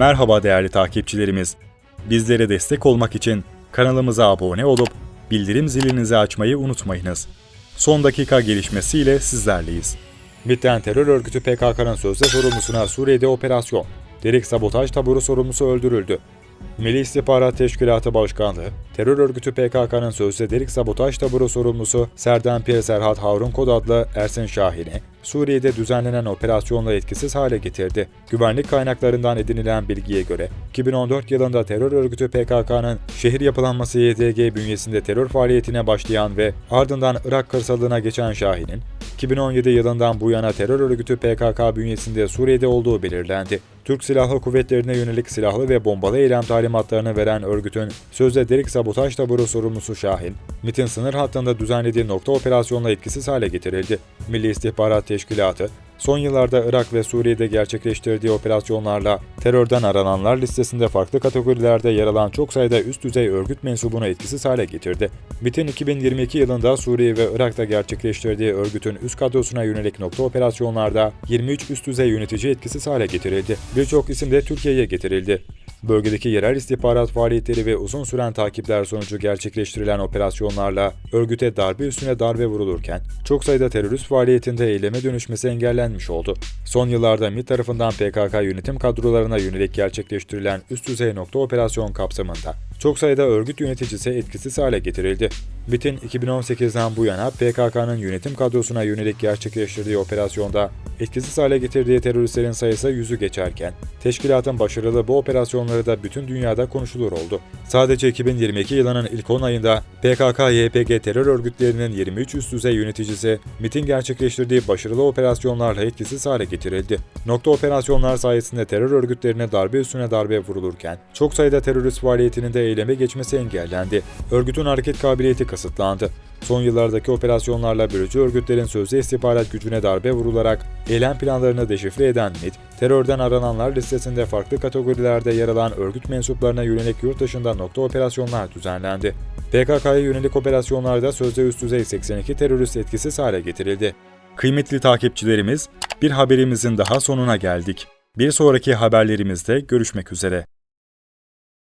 Merhaba değerli takipçilerimiz. Bizlere destek olmak için kanalımıza abone olup bildirim zilinizi açmayı unutmayınız. Son dakika gelişmesiyle sizlerleyiz. MİT'ten terör örgütü PKK'nın sözde sorumlusuna Suriye'de operasyon. Derek sabotaj taburu sorumlusu öldürüldü. Milli İstihbarat Teşkilatı Başkanlığı, terör örgütü PKK'nın sözde delik sabotaj taburu sorumlusu Serdan Pir Serhat Harun Kod adlı Ersin Şahin'i, Suriye'de düzenlenen operasyonla etkisiz hale getirdi. Güvenlik kaynaklarından edinilen bilgiye göre, 2014 yılında terör örgütü PKK'nın şehir yapılanması YDG bünyesinde terör faaliyetine başlayan ve ardından Irak kırsalına geçen Şahin'in, 2017 yılından bu yana terör örgütü PKK bünyesinde Suriye'de olduğu belirlendi. Türk Silahlı Kuvvetlerine yönelik silahlı ve bombalı eylem talimatlarını veren örgütün sözde delik sabotaj taburu sorumlusu Şahin, MIT'in sınır hattında düzenlediği nokta operasyonla etkisiz hale getirildi. Milli İstihbarat Teşkilatı, son yıllarda Irak ve Suriye'de gerçekleştirdiği operasyonlarla terörden arananlar listesinde farklı kategorilerde yer alan çok sayıda üst düzey örgüt mensubunu etkisiz hale getirdi. MIT'in 2022 yılında Suriye ve Irak'ta gerçekleştirdiği örgütün üst kadrosuna yönelik nokta operasyonlarda 23 üst düzey yönetici etkisiz hale getirildi. Birçok isim de Türkiye'ye getirildi. Bölgedeki yerel istihbarat faaliyetleri ve uzun süren takipler sonucu gerçekleştirilen operasyonlarla örgüte darbe üstüne darbe vurulurken çok sayıda terörist faaliyetinde eyleme dönüşmesi engellenmiş oldu. Son yıllarda MİT tarafından PKK yönetim kadrolarına yönelik gerçekleştirilen üst düzey nokta operasyon kapsamında çok sayıda örgüt yöneticisi etkisiz hale getirildi. MİT'in 2018'den bu yana PKK'nın yönetim kadrosuna yönelik gerçekleştirdiği operasyonda etkisiz hale getirdiği teröristlerin sayısı yüzü geçerken, teşkilatın başarılı bu operasyonları da bütün dünyada konuşulur oldu. Sadece 2022 yılının ilk 10 ayında PKK-YPG terör örgütlerinin 23 üst düzey yöneticisi MİT'in gerçekleştirdiği başarılı operasyonlarla etkisiz hale getirildi. Nokta operasyonlar sayesinde terör örgütlerine darbe üstüne darbe vurulurken, çok sayıda terörist faaliyetinin de eyleme geçmesi engellendi. Örgütün hareket kabiliyeti kısıtlandı. Son yıllardaki operasyonlarla bölücü örgütlerin sözde istihbarat gücüne darbe vurularak eylem planlarını deşifre eden MİT, terörden arananlar listesinde farklı kategorilerde yer alan örgüt mensuplarına yönelik yurt dışında nokta operasyonlar düzenlendi. PKK'ya yönelik operasyonlarda sözde üst düzey 82 terörist etkisiz hale getirildi. Kıymetli takipçilerimiz, bir haberimizin daha sonuna geldik. Bir sonraki haberlerimizde görüşmek üzere.